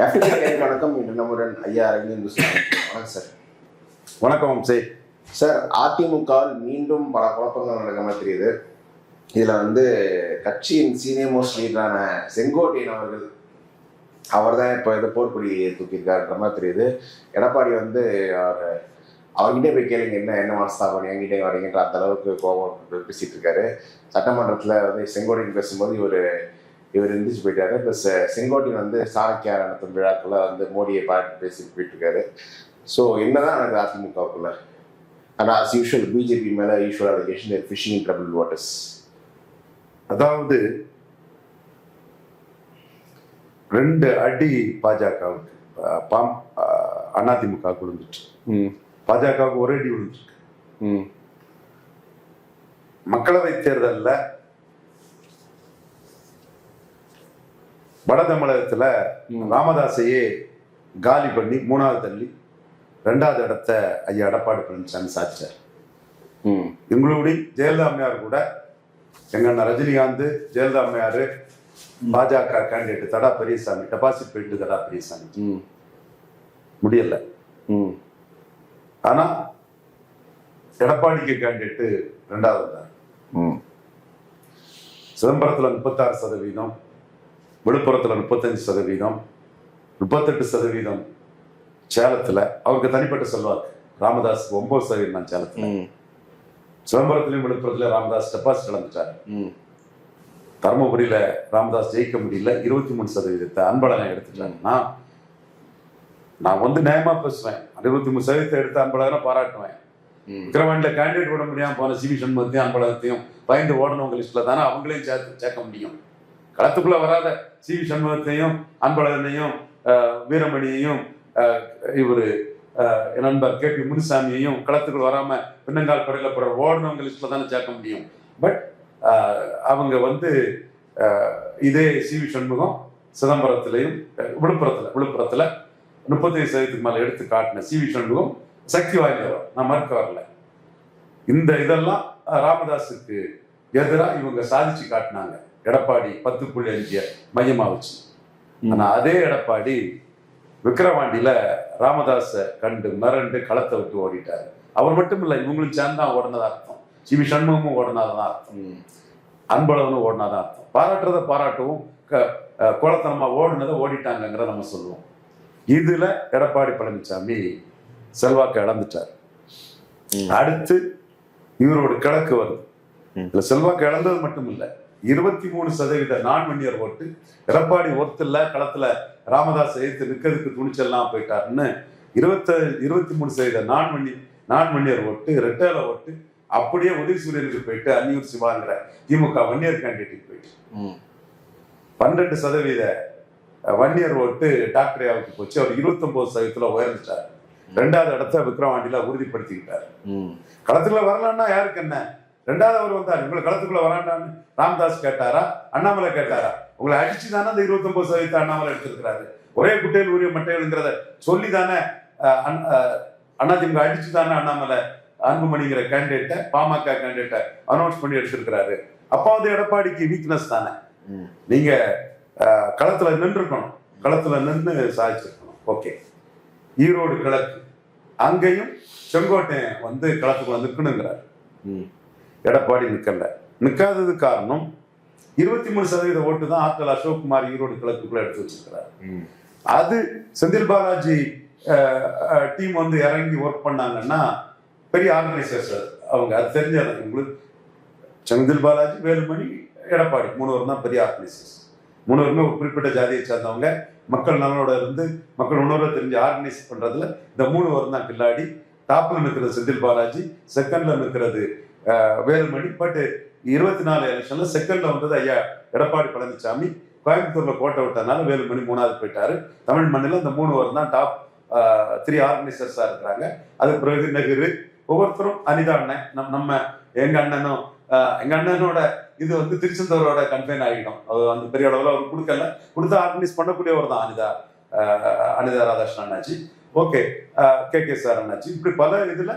Africa வணக்கம். இன்று நம்முடன் ஐயா அரவிந்த் வணக்கம் சார் வணக்கம் வம்சே சார் அதிமுகவில் மீண்டும் பல குழப்பங்கள் நடக்க மாதிரி தெரியுது. இதில் வந்து கட்சியின் சீனியர் மோஸ்ட் லீடரான செங்கோட்டையன் அவர்கள் அவர் தான் இப்போ இதை போர்க்குடி தூக்கியிருக்காருன்ற மாதிரி தெரியுது. எடப்பாடி வந்து அவர் அவர்கிட்டே போய் கேளுங்க என்ன என்ன மனஸ்தாபம் என்கிட்ட வரீங்கன்ற அந்த அளவுக்கு கோபம் பேசிட்டு இருக்காரு. சட்டமன்றத்தில் வந்து செங்கோட்டையன் பேசும்போது இவர் இவர் எந்திரிச்சு போயிட்டாரு. ப்ளஸ் செங்கோட்டையன் வந்து சாணக்கியா நடத்தும் விழாக்குள்ள வந்து மோடியை பாட்டு பேசிட்டு போயிட்டு இருக்காரு ஸோ என்னதான் எனக்கு அதிமுகவுக்குள்ள? ஆனால் as யூஷுவல் பிஜேபி மேலே usual allegation fishing trouble waters அதாவது ரெண்டு அடி பாஜகவுக்கு பாம் அதிமுக விழுந்துச்சு. பாஜகவுக்கு ஒரு அடி விழுந்துருக்கு மக்களவை தேர்தல்ல வட தமிழகத்துல ராமதாஸையே காலி பண்ணி மூணாவது தள்ளி ரெண்டாவது இடத்த ஐயா எடப்பாடி பழனிசாமி சாதிச்சார். எங்களுடைய ஜெயலலிதா அம்மையார் கூட எங்க அண்ணன் ரஜினிகாந்த் ஜெயலலிதா அம்மையார் பாஜக கேண்டிடேட் தடா பெரியசாமி டெபாசிட் போயிட்டு தடா பெரியசாமி. முடியல. ஆனா எடப்பாடிக்கு கேண்டிடேட் ரெண்டாவது சிதம்பரத்துல முப்பத்தாறு சதவீதம் விழுப்புரத்துல முப்பத்தஞ்சு சதவீதம் முப்பத்தெட்டு சதவீதம் சேலத்துல அவருக்கு தனிப்பட்ட செல்வாக்கு. ராமதாஸ் ஒன்பது சதவீதம் தான் சேலத்துல. சிதம்பரத்திலையும் விழுப்புரத்துல ராமதாஸ் டெபாசிட் இழந்துட்டாரு. தருமபுரியில ராமதாஸ் ஜெயிக்க முடியல இருபத்தி மூணு சதவீதத்தை அன்பழகன் எடுத்துட்டாங்க நான் நான் வந்து நியாயமா பேசுவேன். இருபத்தி மூணு சதவீதத்தை எடுத்து அன்பழகனை பாராட்டுவேன். விக்கிரவாண்டில கேண்டிடேட் விட முடியாம போன சிவி சண்முகத்தையும் அன்பழகத்தையும் பயந்து ஓடனவங்க லிஸ்ட்ல தானே அவங்களையும் சேர்த்து சேர்க்க முடியும். களத்துக்குள்ள வராத சி வி சண்முகத்தையும் அன்பழகனையும் வீரமணியையும் இவர் நண்பர் கே பி முனுசாமியையும் களத்துக்குள் வராம பின்னங்கால் படையில போற ஓடனவங்க லிஸ்ட்ல தானே சேர்க்க முடியும். பட் அவங்க வந்து இதே இதே சிவி சண்முகம் சிதம்பரத்திலையும் விழுப்புரத்துல விழுப்புரத்துல முப்பத்தைந்து சதவீதத்துக்கு மேல எடுத்து காட்டின சிவி சண்முகம் சக்தி வாய்ந்தவர். நான் மறுக்க வரல. இந்த இதெல்லாம் ராமதாஸுக்கு எதிராக இவங்க சாதிச்சு காட்டினாங்க. எடப்பாடி பத்து புள்ளி அஞ்சு மையமா வச்சு ஆனா அதே எடப்பாடி விக்கிரவாண்டியில ராமதாஸை கண்டு மிரண்டு களத்தை விட்டு ஓடிட்டாரு. அவர் மட்டும் இல்ல இவங்களும் சேர்ந்தா ஓடினதா அர்த்தம். சிவி சண்முகமும் ஓடினதான் அர்த்தம். அன்பளவனும் ஓடினதான் அர்த்தம். பாராட்டுறதை பாராட்டவும் குளத்தனமா ஓடினதை ஓடிட்டாங்கங்கிற நம்ம சொல்லுவோம். இதுல எடப்பாடி பழனிசாமி செல்வாக்கு இழந்துட்டார். அடுத்து இவரோட கிழக்கு வருது. இதுல செல்வாக்கு இழந்தது மட்டும் இல்ல இருபத்தி மூணு சதவீத நான் மன்னியர் ஓட்டு எடப்பாடி ஒருத்தல்ல களத்துல ராமதாஸ் எதிர்த்து நிக்கிறதுக்கு துணிச்சல்லாம் போயிட்டாருன்னு இருபத்த இருபத்தி மூணு சதவீத நான் மன்னி நான் மன்னியர் ஓட்டு ரெட்டேல ஓட்டு அப்படியே உதயசூரியனுக்கு போயிட்டு அன்னியூர் சிவாங்கிற திமுக வன்னியர் கேண்டிடேட் போயிட்டு. பன்னெண்டு சதவீத வன்னியர் ஓட்டு டாக்டர் யாவுக்கு போச்சு. அவர் இருபத்தொன்பது சதவீதத்துல உயர்ந்துட்டார். ரெண்டாவது இடத்த விக்ரவாண்டியில உறுதிப்படுத்திக்கிட்டார். களத்துக்குள்ள வரலான்னா யாருக்கு என்ன? ரெண்டாவது அவர் வந்தார். உங்களை களத்துக்குள்ள வராண்டான்னு ராமதாஸ் கேட்டாரா? அண்ணாமலை கேட்டாரா? உங்களை அடிச்சு தானே அந்த இருபத்தொன்பது சதவீதத்தை அண்ணாமலை எடுத்திருக்கிறாரு. ஒரே குட்டையில் உரிய மட்டைகள்ங்கிறத சொல்லி தானே அதிமுக அடிச்சு தானே அண்ணாமலை அன்புமணிங்கிற கேண்டிடேட்டை பாமக கேண்டிடேட்டை அனௌன்ஸ் பண்ணி எடுத்திருக்கிறாரு. அப்போ வந்து எடப்பாடிக்கு வீக்னஸ் தானே. நீங்க களத்துல நின்றுக்கணும். களத்துல நின்று சாதிச்சிருக்கணும். ஓகே. ஈரோடு கிழக்கு. அங்கேயும் செங்கோட்டையன் வந்து களத்துக்குள்ள நிற்கணுங்கிறார் எடப்பாடி நிக்கல. நிக்காதது காரணம் இருபத்தி மூணு சதவீத ஓட்டு தான் ஆட்கள் அசோக்குமார் ஈரோடு கிழக்குக்குள்ள எடுத்து வச்சிருக்கிறார். அது செந்தில் பாலாஜி டீம் வந்து இறங்கி ஒர்க் பண்ணாங்கன்னா பெரிய ஆர்கனைசர்ஸ் அவங்க அது தெரிஞ்சது உங்களுக்கு செந்தில் பாலாஜி வேலுமணி எடப்பாடி மூணு பேரும் தான் பெரிய ஆர்கனைசர்ஸ் மூணு பேருமே ஒரு குறிப்பிட்ட ஜாதியை சேர்ந்தவங்க. மக்கள் நலனோட இருந்து மக்கள் உணர்வை தெரிஞ்சு ஆர்கனைஸ் பண்றதுல இந்த மூணு பேரும் தான் கில்லாடி. டாப்ல நிற்கிறது செந்தில் பாலாஜி செகண்ட்ல நிற்கிறது வேலுமணி பட் இருபத்தி நாலு எலெக்ஷன்ல செகண்ட்ல வந்தது ஐயா எடப்பாடி பழனிசாமி கோயம்புத்தூர்ல கோட்டை விட்டனால வேலுமணி மூணாவது போயிட்டாரு. தமிழ் மண்ணில் இந்த மூணு வரும் தான் டாப் த்ரீ ஆர்கனைசர்ஸா இருக்கிறாங்க. அதுக்கு பிறகு நெகிரு ஒவ்வொருத்தரும் அனிதா அண்ணன் நம் நம்ம எங்க அண்ணனும் எங்க அண்ணனோட இது வந்து திருச்செந்தூரோட கம்பெயின் ஆகிடும். அது அந்த பெரிய அளவில் அவர் கொடுக்கல. கொடுத்து ஆர்கனைஸ் பண்ணக்கூடியவர் தான் அனிதா அனிதா ராதாகிருஷ்ணன் அண்ணாச்சி ஓகே கே கே சார் அண்ணாச்சி இப்படி பல இதுல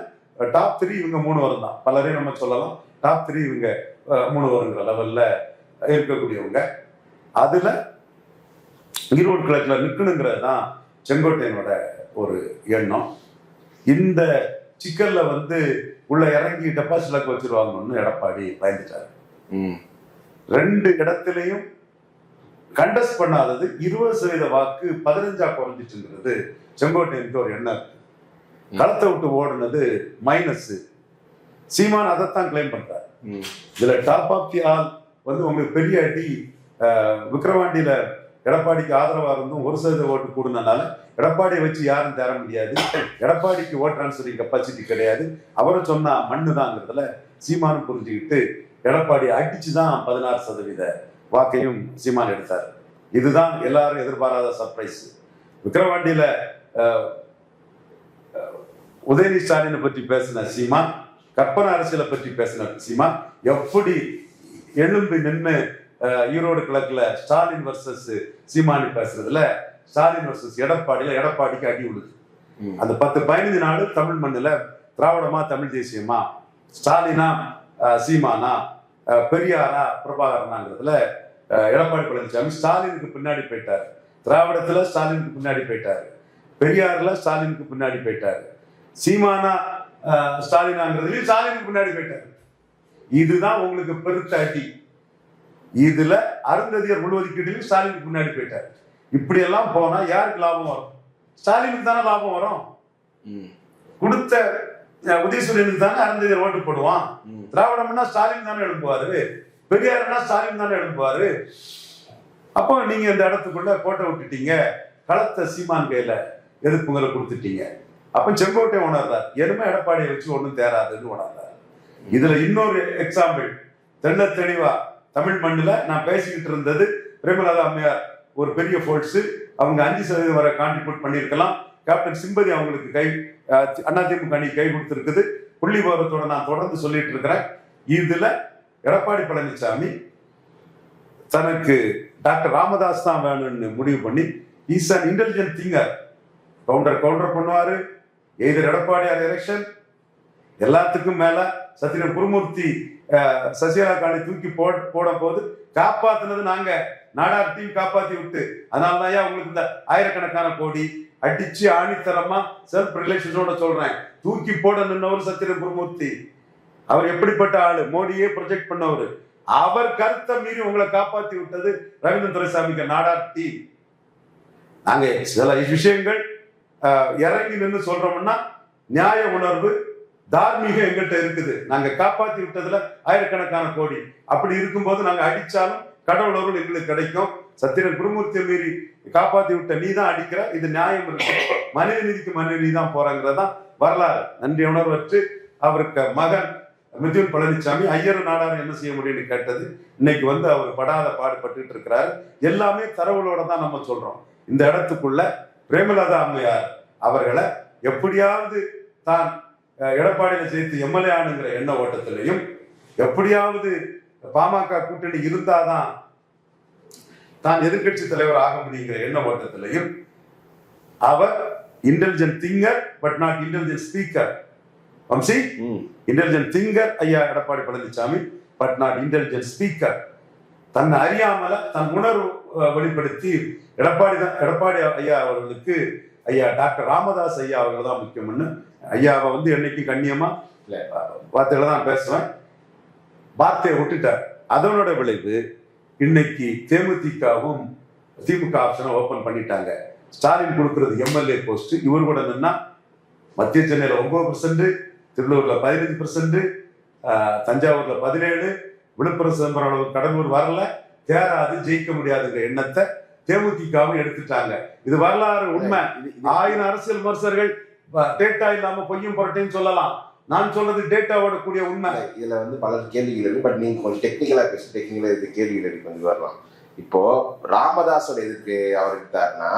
டாப் த்ரீ இவங்க மூணு வரும் தான். பலரையும் நம்ம சொல்லலாம் டாப் த்ரீ இவங்க மூணு வருங்கிற லெவல்ல இருக்கக்கூடியவங்க. அதுல ஈரோடு கிழக்கில் நிற்கணுங்கிறது தான் செங்கோட்டையனோட ஒரு எண்ணம். இந்த சிக்கல்ல வந்து உள்ள இறங்கி டெபாசிட்ல வச்சிருவாங்கன்னு எடப்பாடி பயந்துட்டாரு. ரெண்டு இடத்துலையும் கண்டஸ்ட் பண்ணாதது இருபது சதவீத வாக்கு பதினஞ்சா குறைஞ்சிட்டுங்கிறது செங்கோட்டையனுக்கு ஒரு எண்ணம் இருக்கு. களத்தை விட்டு ஓடுனது மைனஸ் சீமான் அதைத்தான் கிளைம் பண்றாரு. இதுல டாப் ஆஃப் தி ஆல் வந்து உங்களுக்கு பெரிய அடி அஹ், விக்கிரவாண்டியில எடப்பாடிக்கு ஆதரவா இருந்தும் ஒரு சதவீத ஓட்டு கூடுனனால எடப்பாடியை வச்சு யாரும் தர முடியாது. எடப்பாடிக்கு ஓட் டிரான்ஸ்ஃபரிங் கெப்பாசிட்டி கிடையாது. அவரும் சொன்னா மண்ணு தாங்கிறதுல சீமானும் புரிஞ்சுக்கிட்டு எடப்பாடி அடிச்சு தான் பதினாறு சதவீத வாக்கையும் சீமான் எடுத்தார். இதுதான் எல்லாரும் எதிர்பாராத சர்ப்ரைஸ் அஹ், உதயநிதி ஸ்டாலினை பற்றி பேசின சீமான் கற்பனை அரசியலை பற்றி பேசின சீமான் எப்படி எழும்பி நின்று ஈரோடு கிழக்குல ஸ்டாலின் வர்சஸ் சீமானி பேசுறதுல ஸ்டாலின் வர்சஸ் எடப்பாடியில எடப்பாடிக்கு அடி விழுது ம். அந்த பத்து பதினஞ்சு நாள் தமிழ் மண்ணுல திராவிடமா தமிழ் தேசியமா ஸ்டாலினா சீமானா பெரியாரா பிரபாகரனாங்கிறதுல எடப்பாடி பழனிசாமி ஸ்டாலினுக்கு பின்னாடி போயிட்டாரு. திராவிடத்துல ஸ்டாலினுக்கு பின்னாடி போயிட்டாரு. பெரியார்ல ஸ்டாலினுக்கு பின்னாடி போயிட்டாரு. சீமானா ஸ்டாலினாங்கிறதுலயும் ஸ்டாலினுக்கு பின்னாடி போயிட்டாரு. இதுதான் உங்களுக்கு பெருத்த அடி. இதுல அருந்ததியர் உள்ஒதுக்கீட்டிலும் ஸ்டாலினுக்கு முன்னாடி போயிட்டாரு. இப்படி எல்லாம் போனா யாருக்கு லாபம் வரும்? ஸ்டாலினுக்கு தானே லாபம் வரும்? கொடுத்த உதயசூரியனுக்கு தானே அருந்ததியர் ஓட்டு போடுவான்? திராவிடம்னா ஸ்டாலின் தானே எழுப்புவாரு பெரியார்னா ஸ்டாலின் தானே எழுப்புவாரு அப்போ நீங்க இந்த இடத்துக்குள்ள கோட்டை விட்டுட்டீங்க. களத்தை சீமான் கையில எதிர்ப்புங்களை கொடுத்துட்டீங்க. அப்ப செங்கோட்டை உணர்றார். எருமை எடப்பாடியை வச்சு ஒன்றும் தேராதுன்னு உணர்றார். இதுல இன்னொரு எக்ஸாம்பிள் தெள்ள தெளிவா தமிழ் மண்ணில் நான் பேசிக்கிட்டு இருந்தது பிரேமலதா அம்மையார் ஒரு பெரிய ஃபோர்ஸ் அவங்க அஞ்சு சதவீதம் வரை கான்ட்ரிபியூட் பண்ணியிருக்கலாம். கேப்டன் சிம்பதி அவங்களுக்கு கை அண்ணா அதிமுக அணி கை கொடுத்துருக்குது. புள்ளி விவரத்தோட நான் தொடர்ந்து சொல்லிட்டு இருக்கிறேன். இதுல எடப்பாடி பழனிசாமி தனக்கு டாக்டர் ராமதாஸ் தான் வேணும்னு முடிவு பண்ணி is an intelligent thinker counter counter பண்ணுவாரு. Either Edappadi or election. எல்லாத்துக்கும் மேல சத்திரன் குருமூர்த்தி சசிகலா காலை தூக்கி போ போட போது காப்பாத்தினது நாங்க. நாடார் டீம் காப்பாத்தி விட்டு. அதனாலதான் உங்களுக்கு இந்த ஆயிரக்கணக்கான கோடி அடிச்சு ஆணித்தரமா செல்ஃப் ரிலேஷனோட சொல்றேன். தூக்கி போட நின்னவர் சத்திரம் குருமூர்த்தி. அவர் எப்படிப்பட்ட ஆளு? மோடியே ப்ரொஜெக்ட் பண்ணவர். அவர் கருத்தை மீறி உங்களை காப்பாத்தி விட்டது ரவீந்திர துரைசாமிக்கு நாடார் டீம். நாங்க சில விஷயங்கள் இறங்கி நின்று சொல்றோம்னா நியாய உணர்வு தார்மீகம் எங்கிட்ட இருக்குது. நாங்க காப்பாத்தி விட்டதுல ஆயிரக்கணக்கான கோடி. அப்படி இருக்கும்போது நாங்க அடிச்சாலும் கடவுள் அருள் எங்களுக்கு கிடைக்கும். சத்திரன் குருமூர்த்தியை மீறி காப்பாத்தி விட்ட நீ தான் அடிக்கிற. இது நியாயம் இருக்கு மனித நீதிக்கு மனித நீதி தான் போறாங்கிறதான் வரலாறு. நன்றி உணர்வற்று அவருக்கு மகன் மிதுன் பழனிசாமி ஐயர் நாடார் என்ன செய்ய முடியும்னு கேட்டது. இன்னைக்கு வந்து அவர் படாத பாடுபட்டுட்டு இருக்கிறாரு. எல்லாமே தரவுகளோட தான் நம்ம சொல்றோம். இந்த இடத்துக்குள்ள பிரேமலதா அம்மையார் அவர்களை எப்படியாவது தான் எடப்பாடியில சேர்த்து எம்எல்ஏ ஆனுங்கிற எண்ண ஓட்டத்திலையும் எப்படியாவது பாமக கூட்டணி இருந்தாதான் தான் எதிர்க்கட்சி தலைவர் ஆக முடியுங்கிற எண்ண ஓட்டத்திலையும் அவர் intelligent thinker but not intelligent speaker Vamsi intelligent thinker ஐயா Edappadi Palaniswami but not intelligent speaker தன்னை அறியாமல தன் உணர்வு வெளிப்படுத்தி எடப்பாடி தான் எடப்பாடி ஐயா அவர்களுக்கு ஐயா டாக்டர் ராமதாஸ் ஐயா அவர்கள் தான் முக்கியம்னு. ஐயாவை வந்து என்னைக்கு கண்ணியமா. வார்த்தையில தான் பேசுவேன் வார்த்தையை விட்டுட்டார். அதனோட விளைவு இன்னைக்கு தேமுதிகவும் திமுக ஆப்ஷனை ஓபன் பண்ணிட்டாங்க. ஸ்டாலின் கொடுக்கிறது எம்எல்ஏ போஸ்ட் இவர் கூட நின்னா மத்திய சென்னையில ஒன்பது பர்சன்ட் திருவள்ளூர்ல பதினஞ்சு பர்சன்ட் தஞ்சாவூர்ல பதினேழு விழுப்புரம் சிதம்பரம் கடலூர் வரல. தேராது ஜெயிக்க முடியாதுங்கிற எண்ணத்தை தேமுதிகவும் எடுத்துட்டாங்க. இது வரலாறு உண்மை. ஆயிரம் அரசியல் விமர்சகர்கள் டேட்டா இல்லாம பொய்யும் புரட்டையும் சொல்லலாம். நான் சொல்றது டேட்டாவோட கூடிய உண்மை. இதுல வந்து பல கேள்விகள் இருக்கு பட் நீங்க கொஞ்சம் டெக்னிக்கலா பேசி டெக்னிக்கலா இது கேள்விகள் இருக்கு கொஞ்சம் வரலாம். இப்போ ராமதாஸோட எதுக்கு அவர் எடுத்தாருன்னா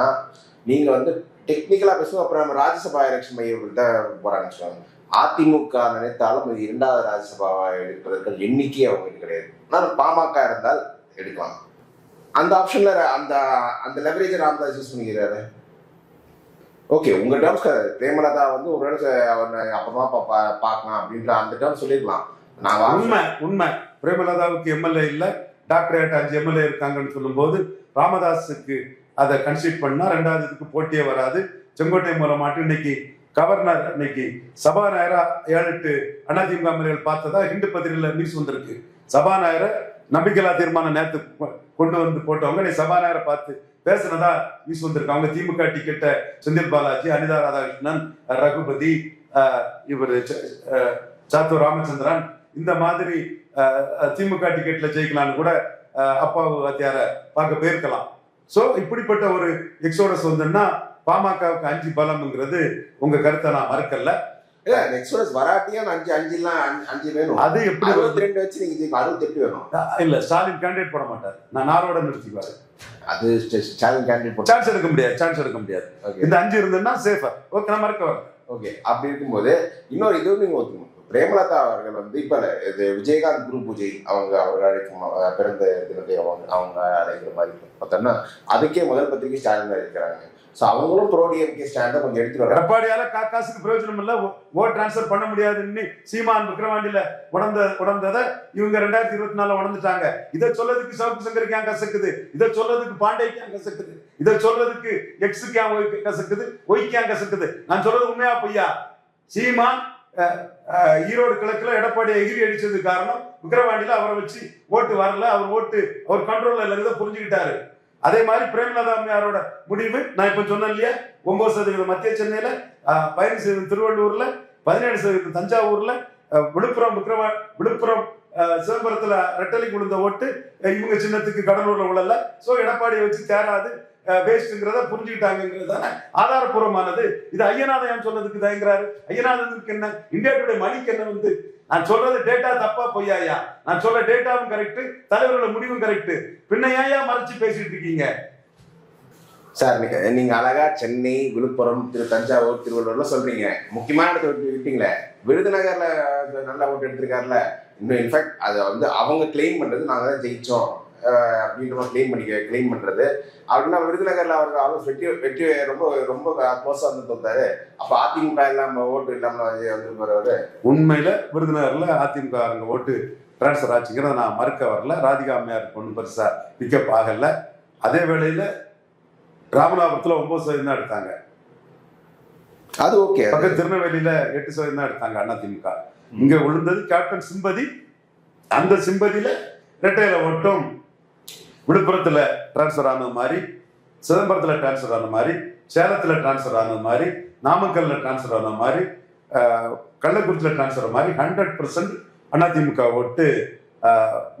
நீங்க வந்து டெக்னிக்கலா பேசுவோம் அப்புறம் நம்ம ராஜ்யசபா எலெக்ஷன் மையம் தான் போறாங்கன்னு சொல்லுவாங்க. அதிமுக நினைத்தாலும் இது இரண்டாவது ராஜ்யசபாவை எடுப்பதற்கு எண்ணிக்கை அவங்களுக்கு கிடையாது. ஆனால் பாமக இருந்தால் எடுக்கலாம். அந்த ஆப்ஷன்ல அந்த அந்த லெவரேஜ் ராமதாஸ் யூஸ் பண்ணிக்கிறாரு. ஓகே உங்க டேர்ம்ஸ் பிரேமலதா வந்து ஒரு வேளை அவனை அப்புறமா பா- பா- பார்க்கலாம் அப்படின்ற அந்த டேர்ம் சொல்லிருக்கலாம். நான் உண்மை உண்மை. பிரேமலதாவுக்கு எம்எல்ஏ இல்ல டாக்டர் அஞ்சு எம்எல்ஏ இருக்காங்கன்னு சொல்லும்போது ராமதாஸுக்கு அதை கன்சிட் பண்ணா ரெண்டாவது இதுக்கு போட்டியே வராது. செங்கோட்டை மூலமாட்டு இன்னைக்கு கவர்னர் இன்னைக்கு சபாநாயகரா ஏழு எட்டு அதிமுக எம்எல்ஏகள் பார்த்ததா ஹிந்து பத்திரிகையில் நியூஸ் வந்திருக்கு. சபாநாயகரை நம்பிக்கையில்லா தீர்மானம் நேற்று கொண்டு வந்து போட்டவங்க நீ சபாநாயகரை பார்த்து பேசுனதா நியூஸ் வந்திருக்கு. அவங்க திமுக டிக்கெட்டை செந்தில் பாலாஜி அனிதா ராதாகிருஷ்ணன் ரகுபதி இவர் சாத்து ராமச்சந்திரன் இந்த மாதிரி திமுக டிக்கெட்ல ஜெயிக்கலாம்னு கூட அப்பா அப்பாவு வாத்தியார பார்க்க போயிருக்கலாம். சோ இப்படிப்பட்ட ஒரு எக்ஸோடஸ் வந்துன்னா பாமகவுக்கு அஞ்சு பலம்ங்கிறது உங்க கருத்தை நான் மறுக்கல. இல்ல நெக்ஸ்ட் வராட்டியா அஞ்சு அஞ்சுலாம் அஞ்சு- வேணும் அது எப்படி? அறுபத்தி ரெண்டு வச்சு நீங்க அறுபத்தி எட்டு வேணும். இல்ல ஸ்டாலின் கேண்டிடேட் போட மாட்டார். நான் நாளோட நிறுத்திக்குவாரு. அது சேலஞ்ச் கேண்டிடேட் சான்ஸ் எடுக்க முடியாது சான்ஸ் எடுக்க முடியாது. இந்த அஞ்சு இருந்ததுன்னா சேஃபர் ஓகே வரேன் ஓகே அப்படி இருக்கும்போது இன்னொரு இதுவும் நீங்க ஒத்துக்கணும். பிரேமலதா அவர்கள் வந்து இப்ப இது விஜயகாந்த் குரு பூஜை அவங்க அவர் அழைக்கும் பிறந்த தினத்தை அவங்க அவங்க அழைக்கிற மாதிரி பார்த்தோம்னா அதுக்கே முதல் பத்திரிகை ஸ்டாலின் இருக்கிறாங்க. ஸோ அவங்களும் ப்ரோ டிஎம்கே ஸ்டாண்டை கொஞ்சம் எடுத்துட்டு வராங்க எடப்பாடியால கா காசுக்கு பிரயோஜனம் இல்லை. ஓ- ஓட் டிரான்ஸ்ஃபர் பண்ண முடியாதுன்னு சீமான் விக்ரவாண்டியில உடந்த உடந்ததை இவங்க ரெண்டாயிரத்தி இருபத்தி நாலுல உடந்துட்டாங்க இதை சொல்றதுக்கு சவுக்கு சங்கருக்கு ஏன் கசக்குது? இதை சொல்றதுக்கு பாண்டேக்கு ஏன் கசக்குது? இதை சொல்றதுக்கு எக்ஸுக்கு ஏன் ஒய் கசக்குது? ஒய்க்கு ஏன் கசக்குது? நான் சொல்றது உண்மையா பொய்யா? சீமான் ஈரோடு கிழக்குல எடப்பாடி எகிரி அடிச்சது காரணம் விக்கிரவாண்டியில அவரை வச்சு ஓட்டு வரல. அவர் ஓட்டு அவர் கண்ட்ரோல்ல இருந்ததை புரிஞ்சுக்கிட்டாரு. அதே மாதிரி பிரேமலதா அம்மையாரோட முடிவு நான் இப்ப சொன்னேன் இல்லையா? ஒன்பது சதவீதம் மத்திய சென்னையில பதினஞ்சு சதவீதம் திருவள்ளூர்ல பதினேழு சதவீதம் தஞ்சாவூர்ல விழுப்புரம் விக்ரவா விழுப்புரம் சிதம்பரத்துல ரெட்டலைக்கு விழுந்த ஓட்டு இவங்க சின்னத்துக்கு கடலூர்ல உள்ளல சோ எடப்பாடியை வச்சு தேராது வேஸ்ட்ங்கிறத புரிஞ்சுக்கிட்டாங்கிறது ஆதாரபூர்வமானது. இது ஐயநாதயம் சொன்னதுக்கு தயங்குறாரு? ஐயநாதனுக்கு என்ன? இந்தியாவுடைய மணிக்கு என்ன வந்து நான் சொல்றது டேட்டா தப்பா பொய்யாயா நான் சொல்ற டேட்டாவும் கரெக்ட் தலைவரோட முடிவும் கரெக்ட் பின்ன ஏன்யா மறைச்சு பேசிட்டு இருக்கீங்க? சார் நீங்க நீங்க அழகா சென்னை விழுப்புரம் திரு தஞ்சாவூர் திருவள்ளூர்ல சொல்றீங்க. முக்கியமான இடத்த விட்டு விட்டீங்களே. விருதுநகர்ல நல்லா ஓட்டு எடுத்திருக்காருல. இன்னும் இன்ஃபேக்ட் அதை வந்து அவங்க கிளைம் பண்றது நாங்க தான் ஜெயிச்சோம். அப்படின்ற மாதிரி கிளைம் பண்ணிக்க கிளைம் பண்றது. அப்படின்னா விருதுநகர்ல அவருக்கு ஆல்மோஸ்ட் வெற்றி வெற்றி ரொம்ப ரொம்ப க்ளோஸா வந்து தோத்தாரு அப்ப அதிமுக இல்லாம ஓட்டு இல்லாம வந்து உண்மையில விருதுநகர்ல அதிமுக ஓட்டு டிரான்ஸ்ஃபர் ஆச்சுங்கிறத நான் மறுக்க வரல. ராதிகா அம்மையாருக்கு ஒன்றும் பெருசா பிக்கப் ஆகல. அதே வேளையில ராமநாதபுரத்துல ஒன்பது சதவீதம் தான் எடுத்தாங்க. அது ஓகே பக்கத்து திருநெல்வேலியில எட்டு சதவீதம் தான் எடுத்தாங்க அதிமுக இங்க விழுந்தது கேப்டன் சிம்பதி. அந்த சிம்பதியில ரெட்டையில ஓட்டும். விழுப்புரத்தில் டிரான்ஸ்ஃபர் ஆனது மாதிரி சிதம்பரத்தில் டிரான்ஸ்ஃபர் ஆன மாதிரி சேலத்தில் டிரான்ஸ்ஃபர் ஆனது மாதிரி நாமக்கல்ல டிரான்ஸ்ஃபர் ஆன மாதிரி கள்ளக்குறிச்சியில் டிரான்ஸ்ஃபர் மாதிரி ஹண்ட்ரட் பர்சன்ட் அதிமுக ஓட்டு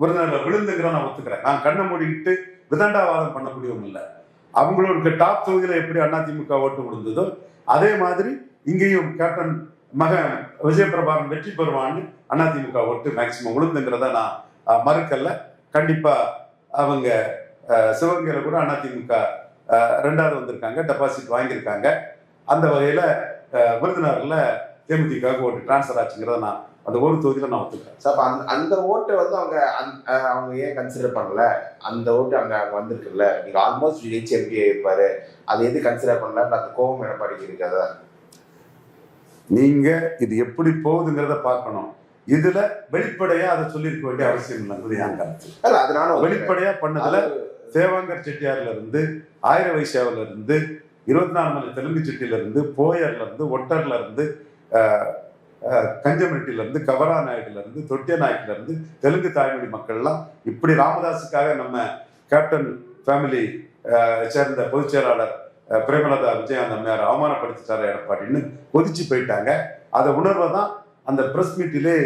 விருதுநகரில் விருதுநகர்ல விழுந்துங்கிற நான் ஒத்துக்கிறேன். நான் கண்ணை மூடிக்கிட்டு விதண்டாவாதம் பண்ணக்கூடியவங்க இல்லை. அவங்களுக்கு டாப் தொகுதியில் எப்படி அதிமுக ஓட்டு விழுந்ததோ அதே மாதிரி இங்கேயும் கேப்டன் மகன் விஜயபிரபாகரன் வெற்றி பெறுவான்னு அதிமுக ஓட்டு மேக்சிமம் விழுந்துங்கிறத நான் மறுக்கல. கண்டிப்பாக அவங்க சிவகங்கையில கூட அதிமுக ரெண்டாவது வந்திருக்காங்க டெபாசிட் வாங்கியிருக்காங்க. அந்த வகையில விருதுநகர்ல தேமுதிக ஓட்டு டிரான்ஸ்ஃபர் ஆச்சுங்கிறத நான் அந்த ஒரு தொகுதியில நான் ஒத்துக்கிறேன். சார் அந்த அந்த ஓட்டை வந்து அவங்க அஹ் அவங்க ஏன் கன்சிடர் பண்ணல? அந்த ஓட்டு அங்க அங்க வந்திருக்குல்ல? நீங்க ஆல்மோஸ்ட் ஜெயிச்சு எம்பி இருப்பாரு அது எது கன்சிடர் பண்ணல? அந்த கோவம் எடப்பாடிக்கு இருக்காதா? நீங்க இது எப்படி போகுதுங்கிறத பார்க்கணும். இதுல வெளிப்படையா அதை சொல்லியிருக்க வேண்டிய அவசியம் இல்லைங்கிறது என் கருத்து இல்ல அது நானும் ஒத்துக்கிறேன். வெளிப்படையா பண்ணதுல தேவாங்கர் செட்டியார்ல இருந்து ஆயிர வைசியாவில இருந்து இருபத்தி நாலு மணி தெலுங்கு செட்டியில இருந்து போயர்ல இருந்து ஒட்டர்ல இருந்து கஞ்சமெட்டில இருந்து கவரா நாயுடுல இருந்து தொட்டிய நாயக்குல இருந்து தெலுங்கு தாய்மொழி மக்கள் எல்லாம் இப்படி ராமதாஸுக்காக நம்ம கேப்டன் ஃபேமிலி சேர்ந்த பொதுச் செயலாளர் பிரேமலதா விஜயகாந்த் அம்மையார் அவமானப்படுத்திட்டாரு எடப்பாடின்னு கொதிச்சு போயிட்டாங்க அதை உணர்வை தான் அந்த பிரஸ் மீட்டிலே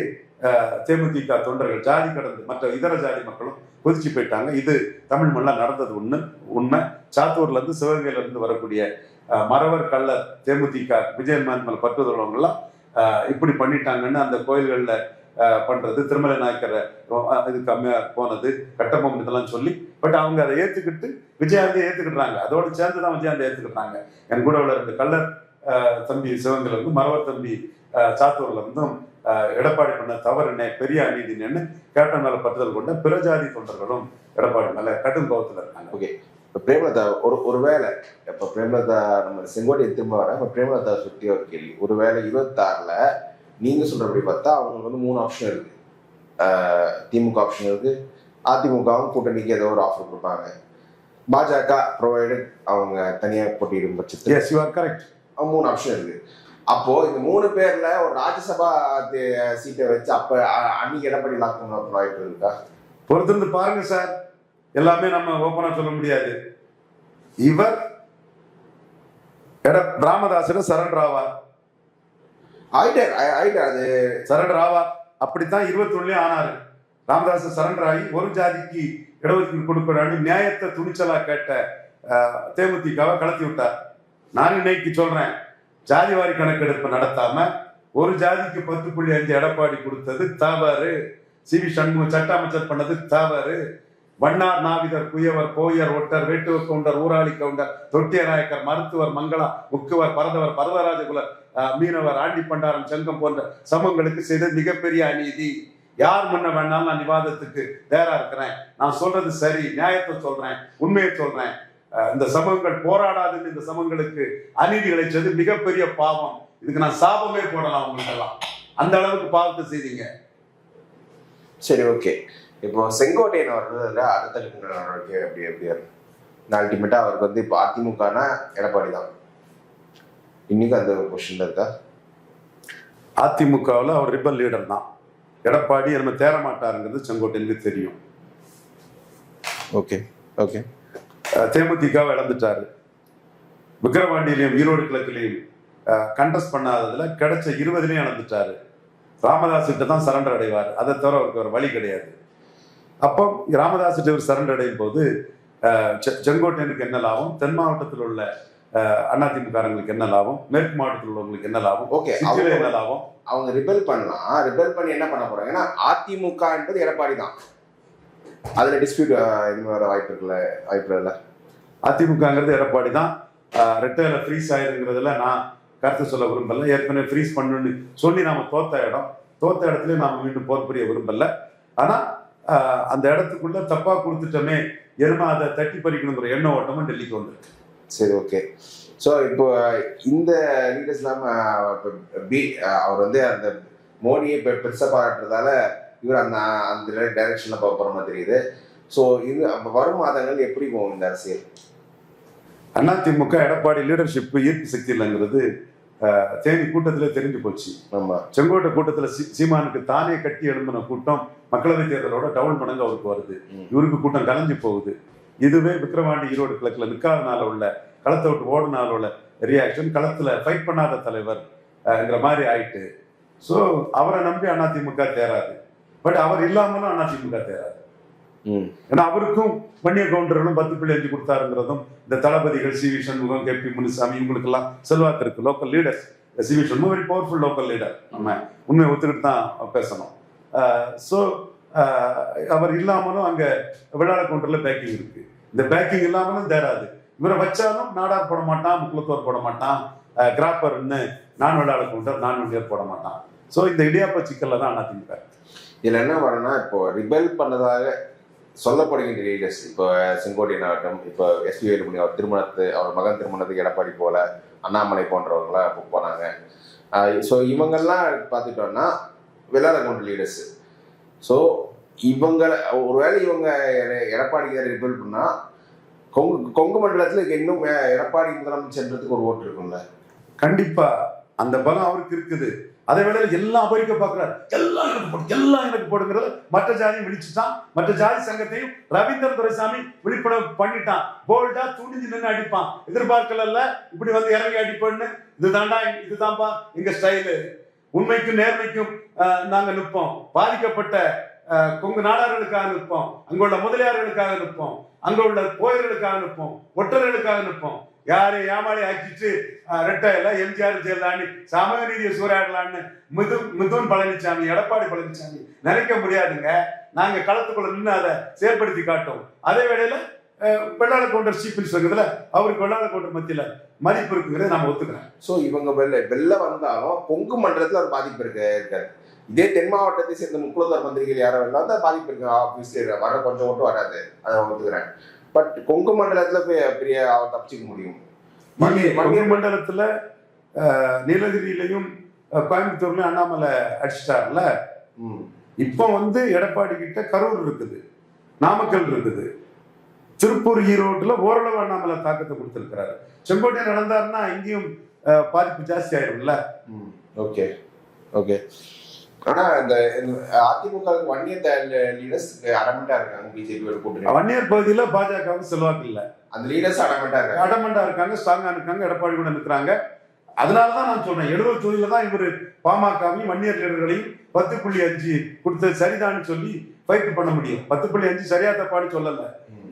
தேமுதிக தொண்டர்கள் ஜாதி கடந்து மற்ற இதர ஜாதி மக்களும் கொதிச்சு போயிட்டாங்க. இது தமிழ் மண்ணில் நடந்தது ஒன்று உண்மை. சாத்தூர்லேருந்து இருந்து இருந்து வரக்கூடிய மறவர் கள்ளர் தேமுதிக விஜயன் மேல் பற்றுதலவங்கெல்லாம் இப்படி பண்ணிட்டாங்கன்னு அந்த கோயில்களில் பண்ணுறது திருமலை நாயக்கரை இது கம்மியாக போனது கட்டபொம்மன் இதெல்லாம் சொல்லி பட் அவங்க அதை ஏற்றுக்கிட்டு விஜயாந்தை ஏற்றுக்கிட்டாங்க அதோடு சேர்ந்து தான் விஜயாந்தை ஏற்றுக்கிட்டாங்க என் கூட உள்ள ரெண்டு கள்ளர் தம்பி சிவகங்கையில் இருந்து மறவர் தம்பி சாத்தூர்ல இருந்தும் அஹ், எடப்பாடி பண்ண தவறு என்ன? பெரிய அநீதின்னு கேப்டன் மேல பற்றுதல் கொண்ட பிற ஜாதி தொண்டர்களும் எடப்பாடி மேல கடும் கோபத்துல இருக்காங்க. இப்ப பிரேமலதா ஒரு ஒருவேளை இப்ப பிரேமலதா நம்ம செங்கோட்டை திரும்ப வர இப்ப பிரேமலதா சுற்றி ஒரு கேள்வி. ஒருவேளை இருபத்தாறுல நீங்க சொல்றபடி பார்த்தா அவங்களுக்கு வந்து மூணு ஆப்ஷன் இருக்கு. ஆஹ் திமுக ஆப்ஷன் இருக்கு. அதிமுகவும் கூட்டணிக்கு ஏதோ ஒரு ஆஃபர் கொடுப்பாங்க. பாஜக ப்ரொவைடட் அவங்க தனியா போட்டியிடும் பட்சத்தில். எஸ் யூ ஆர் கரெக்ட் மூணு ஆப்ஷன் இருக்கு. அப்போ இந்த மூணு பேர்ல ஒரு ராஜ்யசபா சீட்டை வச்சு அப்ப அன்னைக்கு எடப்பாடி லாக் பண்ண வாய்ப்பு இருக்கா? பொறுத்திருந்து பாருங்க சார். எல்லாமே நம்ம ஓப்பனா சொல்ல முடியாது. இவர் எட ராமதாசிடம் சரண்டர் ஆவார். ஆயிட்டார் ஆயிட்டார் அது. சரண்டர் ஆவார். அப்படித்தான் இருபத்தொன்னுலயும் ஆனாரு. ராமதாஸ் சரண்டர் ஆகி ஒரு ஜாதிக்கு இடஒதுக்கீடு கொடுக்கணும் நியாயத்தை துணிச்சலா கேட்ட தேமுதிகவை கலத்தி விட்டார். நான் இன்னைக்கு சொல்றேன். ஜாதிவாரி கணக்கெடுப்பு நடத்தாம ஒரு ஜாதிக்கு பத்து புள்ளி அஞ்சு எடப்பாடி கொடுத்தது தவறு. சி வி சண்முகம் சட்ட அமைச்சர் பண்ணது தவறு. வண்ணார் நாவிதர் குயவர் கோயர் ஒட்டர் வேட்டுவர் கவுண்டர் ஊராளி கவுண்டர் தொட்டிய நாயக்கர் மருத்துவர் மங்களா முக்குவர் பரதவர் பரதராஜகுலர் மீனவர் ஆண்டி பண்டாரம் சங்கம் போன்ற சமங்களுக்கு செய்த மிகப்பெரிய அநீதி. யார் முன்ன வேணாலும் நான் விவாதத்துக்கு தயாரா இருக்கிறேன். நான் சொல்றது சரி நியாயத்தை சொல்றேன் உண்மையை சொல்றேன். இந்த சமூகங்கள் போராடாதுன்னு இந்த சமூகங்களுக்கு அநீதி இழைச்சது மிகப்பெரிய பாவம். இதுக்கு நான் சாபமே போடலாம் உங்களுக்கெல்லாம் அந்த அளவுக்கு பாவத்தை செய்தீங்க. சரி ஓகே. இப்போ செங்கோட்டையன் அவர்கள் அடுத்த நடவடிக்கை எப்படி எப்படி? அல்டிமேட்டா அவருக்கு வந்து இப்போ அதிமுகனா எடப்பாடி தான்? இன்னைக்கு அந்த கொஸ்டின் இருக்கா? அதிமுகவில் அவர் ரிபல் லீடர் தான். எடப்பாடி நம்ம தேர மாட்டாருங்கிறது செங்கோட்டையனுக்கு தெரியும். Okay okay. தேமுதிகவை இழந்துட்டாரு. விக்கிரவாண்டியிலையும் ஈரோடு கிழக்குலையும் கண்டஸ்ட் பண்ணாததுல கிடைச்ச இருபதுலையும் இழந்துட்டாரு. ராமதாஸ் கிட்ட தான் சரண்டர் அடைவார். அதை தவிர அவருக்கு ஒரு வழி கிடையாது. அப்போ ராமதாஸ் கிட்ட இவர் சரண்டர் அடையும் போது செங்கோட்டையனுக்கு என்ன லாபம்? தென் மாவட்டத்தில் உள்ள அஹ், அதிமுககாரங்களுக்கு என்ன லாபம்? மேற்கு மாவட்டத்தில் உள்ளவங்களுக்கு என்ன லாபம்? ஓகே என்ன லாபம்? அவங்க ரிபெல் பண்ணலாம். ரிபெல் பண்ணி என்ன பண்ண போறாங்க ஏன்னா அதிமுக என்பது எடப்பாடி தான். அதில் டிஸ்பியூட் இது வர வாய்ப்பு இருக்குல்ல வாய்ப்பு இல்லை அதிமுகங்கிறது எடப்பாடி தான். ரெட்டையில ஃப்ரீஸ் ஆயிருங்கிறதுல நான் கருத்து சொல்ல விரும்பல. ஏற்கனவே ஃப்ரீஸ் பண்ணுன்னு சொல்லி நாம் தோத்த இடம். தோத்த இடத்துல நாம மீண்டும் போர் புரிய விரும்பல. ஆனால் அந்த இடத்துக்குள்ள தப்பாக கொடுத்துட்டோமே எருமா அதை தட்டி பறிக்கணுங்கிற எண்ண ஓட்டமும் டெல்லிக்கு வந்துருக்கு. சரி ஓகே. ஸோ இப்போ இந்த லீடர்ஸ் இல்லாமல் பி அவர் வந்து அந்த மோடியை பெருசாக பாராட்டுறதால இவர் அந்த அந்த டைரக்ஷன்ல போகிற மாதிரி தெரியுது. ஸோ இது வரும் மாதங்கள் எப்படி போகும் இந்த அரசியல்? அதிமுக எடப்பாடி லீடர்ஷிப் ஈர்ப்பு சக்தி இல்லைங்கிறது தேனி கூட்டத்திலே தெரிஞ்சு போச்சு. ஆமா. செங்கோட்டை கூட்டத்துல சீ- சீமானுக்கு தானே கட்டி எழும்பின கூட்டம் மக்களவை தேர்தலோட டவுன் மடங்கு அவருக்கு வருது. இவருக்கு கூட்டம் கலைஞ்சு போகுது. இதுவே விக்கிரவாண்டி ஈரோடு கிழக்குல நிக்காதனால உள்ள களத்தை விட்டு ஓடுனால உள்ள ரியாக்ஷன் களத்துல ஃபைட் பண்ணாத தலைவர் அஹ்ங்கிற மாதிரி ஆயிட்டு. ஸோ அவரை நம்பி அதிமுக தேராது. பட் அவர் இல்லாமலும் அதிமுக தேராது. ம். ஏன்னா அவருக்கும் வன்னிய கவுண்டர்களும் பத்து புள்ளி அஞ்சு கொடுத்தாருங்கிறதும் இந்த தளபதிகள் C V Shanmugam K P Munusamy இவங்களுக்கெல்லாம் செல்வாக்கு இருக்கு local leaders C V Shanmugam very powerful local leader நம்ம உண்மையை ஒத்துக்கிட்டு தான் பேசணும். ஸோ அவர் இல்லாமலும் அங்க விழாட கவுண்டர்ல பேக்கிங் இருக்கு. இந்த பேக்கிங் இல்லாமலும் தேராது. இவரை வச்சாலும் நாடார் போட மாட்டான் முக்குலத்தோர் போட மாட்டான். கிராப்பர்னு நான் விழாட கவுண்டர் நான் வண்டியர் போட மாட்டான். ஸோ இந்த இடியாப்ப சிக்கல்ல தான் அதிமுக இதில் என்ன வரேன்னா இப்போ ரிபெல் பண்ணதாக சொல்லப்படுகின்ற லீடர்ஸ் இப்போ செங்கோட்டையன் ஆகட்டும் இப்போ எஸ்பி வேலுமணி அவர் திருமணத்து அவர் மகன் திருமணத்துக்கு எடப்பாடி போல அண்ணாமலை போன்றவங்களாம் இப்போ போனாங்க. ஸோ இவங்கெல்லாம் பார்த்துட்டோம்னா விளையாட கொண்ட லீடர்ஸ் ஸோ இவங்களை ஒருவேளை இவங்க எ- எடப்பாடி ரிபெல் பண்ணால் கொங்கு கொங்கு மண்டலத்தில் இன்னும் எடப்பாடி முதலமைச்சர்ன்றதுக்கு ஒரு ஓட்டு இருக்கும்ல? கண்டிப்பாக அந்த பலம் அவருக்கு இருக்குது. அதே வேளையில் எல்லாம் அபரிக்க பார்க்கிறார் எல்லாம் எனக்கு போடும் எல்லாம் எனக்கு போடுங்கிறது மற்ற ஜாதியும் விழிச்சுட்டான். மற்ற ஜாதி சங்கத்தையும் ரவீந்திர துரைசாமி விழிப்புணர்வு பண்ணிட்டான். போல்டா துணிஞ்சு நின்று அடிப்பான். எதிர்பார்க்கல இப்படி வந்து இறங்கி அடிப்பேன்னு. இதுதான்டா இதுதான்பா எங்க ஸ்டைலு உண்மைக்கும் நேர்மைக்கும் நாங்க நிற்போம். பாதிக்கப்பட்ட கொங்கு நாடார்களுக்காக நிற்போம். அங்குள்ள முதலியார்களுக்காக நிற்போம். அங்க உள்ள கோயில்களுக்காக நிற்போம். ஒற்றர்களுக்காக நிற்போம். யாரு ஏமாளி ஆக்கிட்டு ரெட்டை எல்லாம் எம்ஜிஆர் ஜெயலலிதாண்டி சமூக நீதியை சூறாடலான்னு மிது மிதுன் பழனிசாமி எடப்பாடி பழனிசாமி நினைக்க முடியாதுங்க. நாங்க களத்துக்குள்ள நின்று அதை செயல்படுத்தி காட்டோம். அதே வேளையில அஹ், வெள்ளாள கவுண்டர் சீஃப் சொல்றதுல அவருக்கு வெள்ளாள கவுண்டர் மத்தியில மதிப்பு இருக்குங்கிறத நம்ம ஒத்துக்கிறேன் ஸோ இவங்க வெளில வெளில வந்தாலும் கொங்கு மண்டலத்தில் அது பாதிப்பு இருக்கு இருக்காரு. இதே தென் மாவட்டத்தை சேர்ந்த முக்குலத்தோர் மந்திரிகள் யாரும் இல்லாம பாதிப்பு இருக்கு ஆஃபீஸ் வர கொஞ்சம் மட்டும் வராது. அதை ஒத்துக்கிறேன். பட் கொங்கு மண்டலத்துல போய் பெரிய அவர் தப்பிச்சுக்க முடியும். மண்ணில் மண்டலத்துல நீலகிரியிலையும் கோயம்புத்தூர்லயும் அண்ணாமலை அடிச்சிட்டார்ல? ம், இப்போ வந்து எடப்பாடி கிட்ட கரூர் இருக்குது நாமக்கல் இருக்குது. திருப்பூர் ஈரோட்டுல ஓரளவு அண்ணாமலை தாக்கத்தை கொடுத்திருக்கிறாரு. செங்கோட்டையன் நடந்தாருன்னா இங்கேயும் பாதிப்பு ஜாஸ்தி ஆயிரும்ல? ஓகே. ஓகே. ஆனா இந்த அதிமுக ஒன் இயர் லீடர்ஸ் அடமெண்டா இருக்காங்க பிஜேபியோட கூட்டணி பகுதியில பாஜகவுக்கு செல்வாக்கு இல்ல. அந்த லீடர்ஸ் அடமெண்டா இருக்காங்க. அடமண்டா இருக்காங்க ஸ்ட்ராங்கா இருக்காங்க எடப்பாடி கூட நிற்கிறாங்க அதனாலதான் நான் சொல்றேன் எழுபது தொகுதியில தான் இவர் பாமகவையும் வன்னியர் லீடர்களையும் பத்து புள்ளி அஞ்சு கொடுத்தது சரிதான்னு சொல்லி ஃபைட் பண்ண முடியும். பத்து புள்ளி அஞ்சு சரியா தப்பான்னு சொல்லல.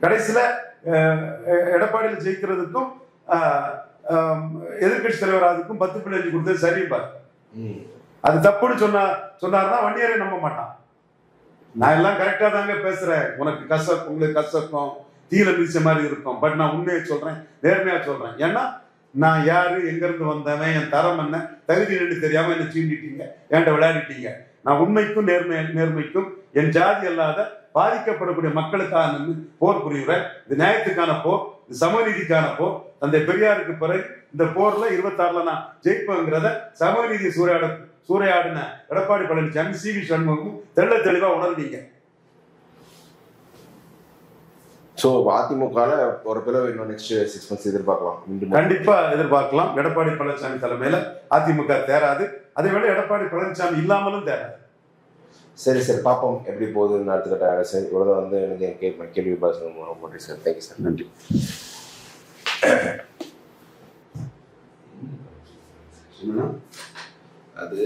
கடைசியில எடப்பாடியில் ஜெயிக்கிறதுக்கும் எதிர்கட்சி தலைவராதுக்கும் பத்து புள்ளி அஞ்சு கொடுத்தது சரிபார் ம். அது தப்புன்னு சொன்னா சொன்னார்னா வண்டியரே நம்ப மாட்டான். நான் எல்லாம் கரெக்டாக தாங்க பேசுறேன். உனக்கு கசக்கும் உங்களுக்கு கசக்கும் தீல மிதிச்ச மாதிரி இருக்கும். பட் நான் உண்மையை சொல்றேன் நேர்மையாக சொல்றேன். ஏன்னா நான் யாரு எங்கேருந்து வந்தவன் என் தரம் என்ன தகுதி ரெண்டு தெரியாமல் என்ன சீண்டிட்டீங்க என்கிட்ட விளையாடிட்டீங்க. நான் உண்மைக்கும் நேர்மை நேர்மைக்கும் என் ஜாதி அல்லாத பாதிக்கப்படக்கூடிய மக்களுக்காக நின்று போர் புரியுறேன். இது நியாயத்துக்கான போர் இது சமநீதிக்கான போர். தந்தை பெரியாருக்கு பிறகு இந்த போர்ல இருபத்தாறுல நான் ஜெயிப்பேங்கிறத சமநீதி சூறையாட சூறையாடின எடப்பாடி பழனிசாமி சி வி சண்முகமும் தெள்ள தெளிவா உணர்ந்தீங்க. ஸோ அதிமுகல ஒரு பிளவு இன்னும் நெக்ஸ்ட் சிக்ஸ் மந்த்ஸ் எதிர்பார்க்கலாம். கண்டிப்பா எதிர்பார்க்கலாம். எடப்பாடி பழனிசாமி தலைமையில அதிமுக தேராது. அதை விட எடப்பாடி பழனிசாமி இல்லாமலும் தேராது. சரி சார் பார்ப்போம் எப்படி போகுதுன்னு அடுத்த சார் இவ்வளோ வந்து எனக்கு என் கேள்வி கேள்வி பாசனம் ரொம்ப நன்றி சார். Thank you sir. நன்றி. அது